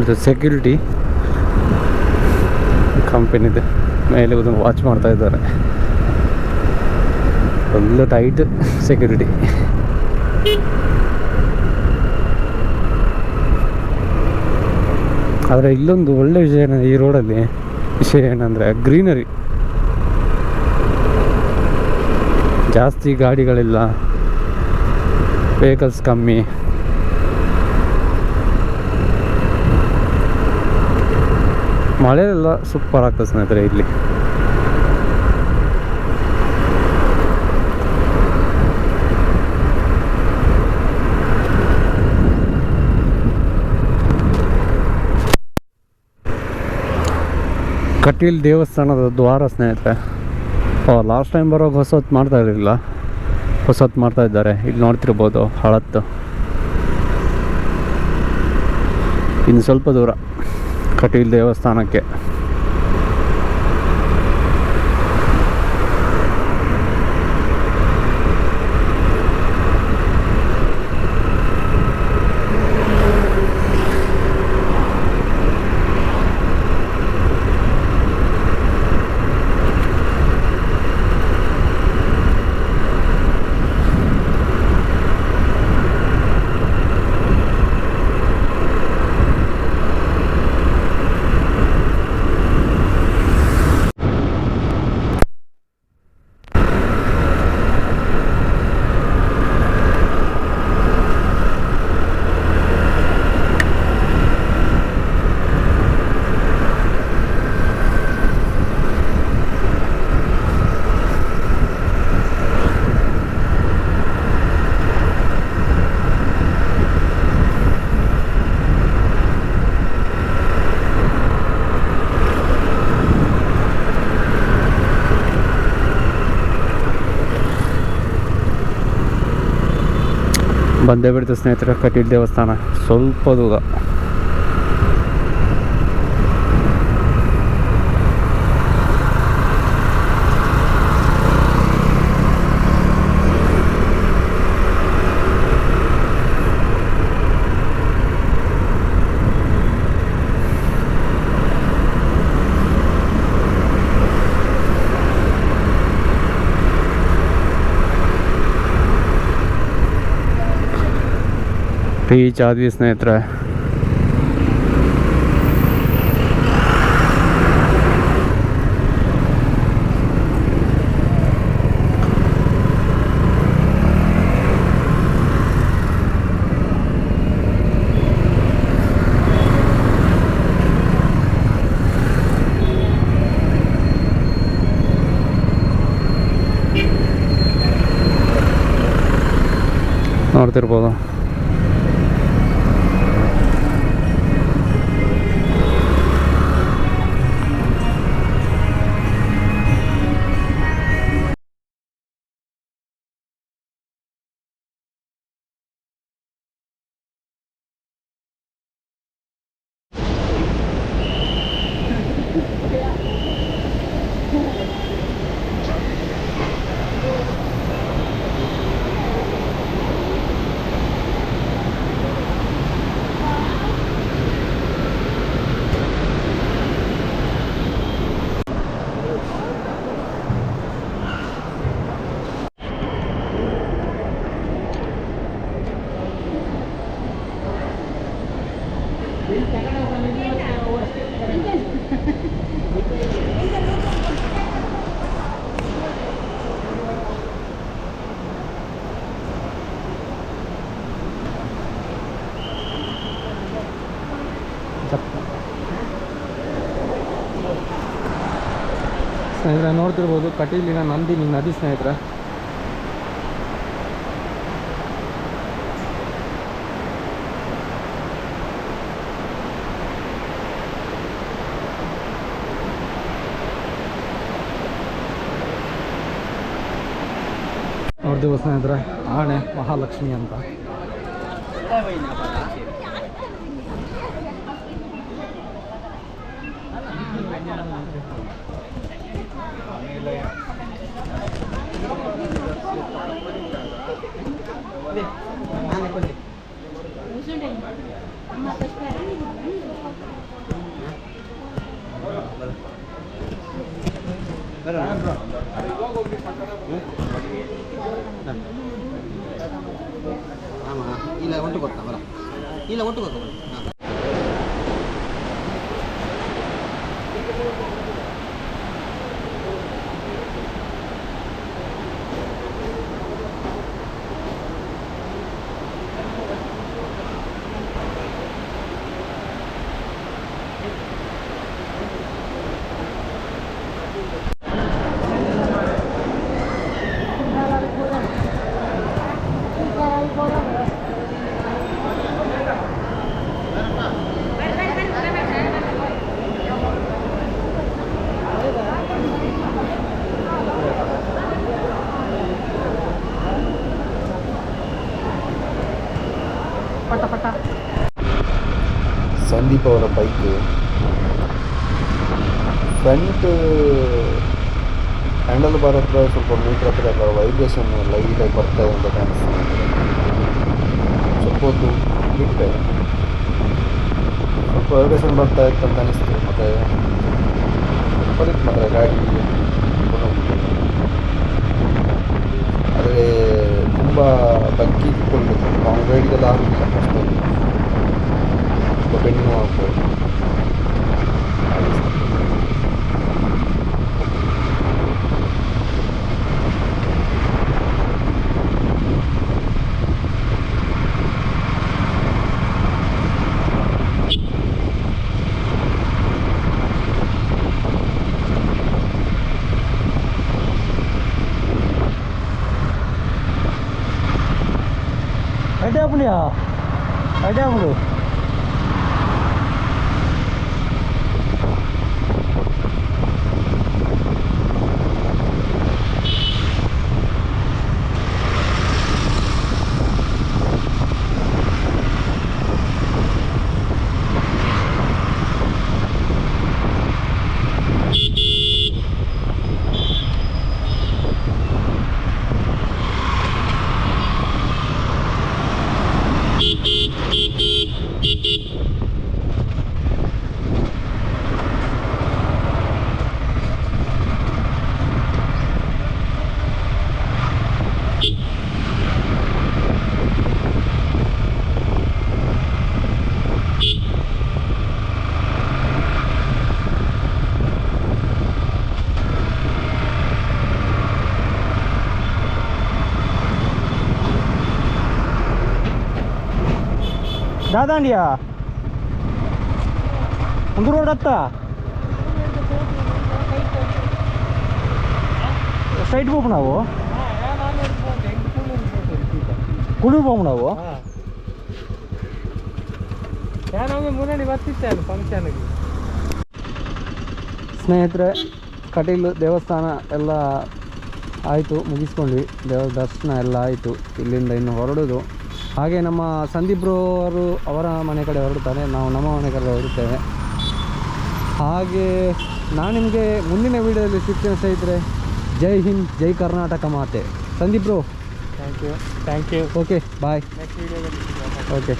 ನೋಡ್ತೀವಿ. ಸೆಕ್ಯೂರಿಟಿ ಇದೆ. ಮೇಲೆ ಒಂದು ವಾಚ್ ಮಾಡ್ತಾ ಇದ್ದಾರೆ. ಫುಲ್ ಟೈಟ್ ಸೆಕ್ಯೂರಿಟಿ ಆದರೆ ಇಲ್ಲೊಂದು ಒಳ್ಳೆ ವಿಷಯ ಏನಂದ್ರೆ ಈ ರೋಡಲ್ಲಿ ವಿಷಯ ಏನಂದರೆ ಗ್ರೀನರಿ ಜಾಸ್ತಿ ಗಾಡಿಗಳಿಲ್ಲ. ವೆಹಿಕಲ್ಸ್ ಕಮ್ಮಿ. ಮಳೆಯೆಲ್ಲ ಸೂಪರ್ ಆಗ್ತದೆ ಸ್ನೇಹಿತರೆ ಇಲ್ಲಿ. ಕಟೀಲ್ ದೇವಸ್ಥಾನದ ದ್ವಾರ ಸ್ನೇಹಿತರೆ. ಲಾಸ್ಟ್ ಟೈಮ್ ಬರೋವಾಗ ಹೊಸತ್ತು ಮಾಡ್ತಾ ಇರಲಿಲ್ಲ. ಹೊಸತ್ತು ಮಾಡ್ತಾ ಇದ್ದಾರೆ. ಇಲ್ಲಿ ನೋಡ್ತಿರ್ಬೋದು ಹಳತ್ತು. ಇನ್ನು ಸ್ವಲ್ಪ ದೂರ. ಕಟೀಲ್ ದೇವಸ್ಥಾನಕ್ಕೆ. ಬಂದೇ ಬಿಡ್ತು ಸ್ನೇಹಿತರೆ ಕಟೀಲ್ ದೇವಸ್ಥಾನ. ಸ್ವಲ್ಪ ದೂರ. ರೀಚ್ ಆದ್ವಿ ಸ್ನೇಹಿತರೆ ನೋಡ್ತಿರ್ಬೋದು ಸ್ನೇಹಿತರೆ ನೋಡ್ತಿರ್ಬೋದು ಕಟೀಲಿನ ನಂದಿನಿ ನದಿ ಸ್ನೇಹಿತರೆ. ಅವ್ರ ದೇವಸ್ಥಾನ ಇದ್ರೆ ಆಣೆ ಮಹಾಲಕ್ಷ್ಮಿ ಅಂತ. ಬರೋಣ ಇಲ್ಲ ಒಟ್ಟು ಕೊಡ್ತಾ ಪಟ. ಸಂದೀಪ್ ಅವರ ಬೈಕು. ಫ್ರಂಟ್, ಹ್ಯಾಂಡಲ್ ಬಾರ್ ಹತ್ರ ಸ್ವಲ್ಪ ಮೀಟ್ರ್ ಹತ್ರ ಅಥವಾ ವೈಬ್ರೇಷನ್ ಲೈಟಾಗಿ ಬರ್ತಾ ಇದೆ ಅಂತ ಸ್ವಲ್ಪ ಹೊತ್ತು ಬಿಟ್ಟೆ. ಸ್ವಲ್ಪ ವೈಬ್ರೇಷನ್ ಬರ್ತಾ ಇತ್ತು ಅಂತ ಅನಿಸ್ತು, ಮತ್ತೆ, ಬರೀತು ಮಾತ್ರ ಗಾಡಿ. ತುಂಬ ಬಗ್ಗಿ ಇಟ್ಕೊಳ್ಬೇಕು ಲಾಂಗ್ ರೈಡ್ಗೆಲ್ಲ ಆಗೋದಿಲ್ಲ ಅಷ್ಟೊಂದು ಸ್ವಲ್ಪ ಬೆನ್ನು ನೋವು ಆಗ್ಬೋದು apa ni ah? Ada? ದಾದಾಂಡಿಯಾ? ಒಂದು ರೋಡ್ ಹತ್ತ ಸ್ಟ್ರೈಟ್ ಹೋಗ್ಬೇಕು ನಾವು. ಕುಳೂರು ಹೋಗ್ಬೇಕು ನಾವು. ಮುನ್ನಡಿ ಬರ್ತಿತ್ತಲ್ಲ ಫಂಕ್ಷನ್ಗೆ ಸ್ನೇಹಿತರೆ ಕಟೀಲು ದೇವಸ್ಥಾನ ಎಲ್ಲ ಆಯಿತು ಮುಗಿಸ್ಕೊಂಡ್ವಿ. ದೇವ್ರ ದರ್ಶನ ಎಲ್ಲ ಆಯಿತು. ಇಲ್ಲಿಂದ ಇನ್ನು ಹೊರಡೋದು ಹಾಗೆ ನಮ್ಮ ಸಂದೀಪ್ ಅವರು ಅವರ ಮನೆ ಕಡೆ ಹೊರಡ್ತಾರೆ ನಾವು ನಮ್ಮ ಮನೆ ಕಡೆ ಹೊರಡ್ತೇವೆ ಹಾಗೆ ನಾನು ನಿಮಗೆ ಮುಂದಿನ ವೀಡಿಯೋದಲ್ಲಿ ಸಿಗ್ತೇನೆ ಸ್ನೇಹಿತರೆ. ಜೈ ಹಿಂದ್ ಜೈ ಕರ್ನಾಟಕ ಮಾತೆ. Sandeep bro. Thank you thank you okay bye next ವೀಡಿಯೋದಲ್ಲಿ ಓಕೆ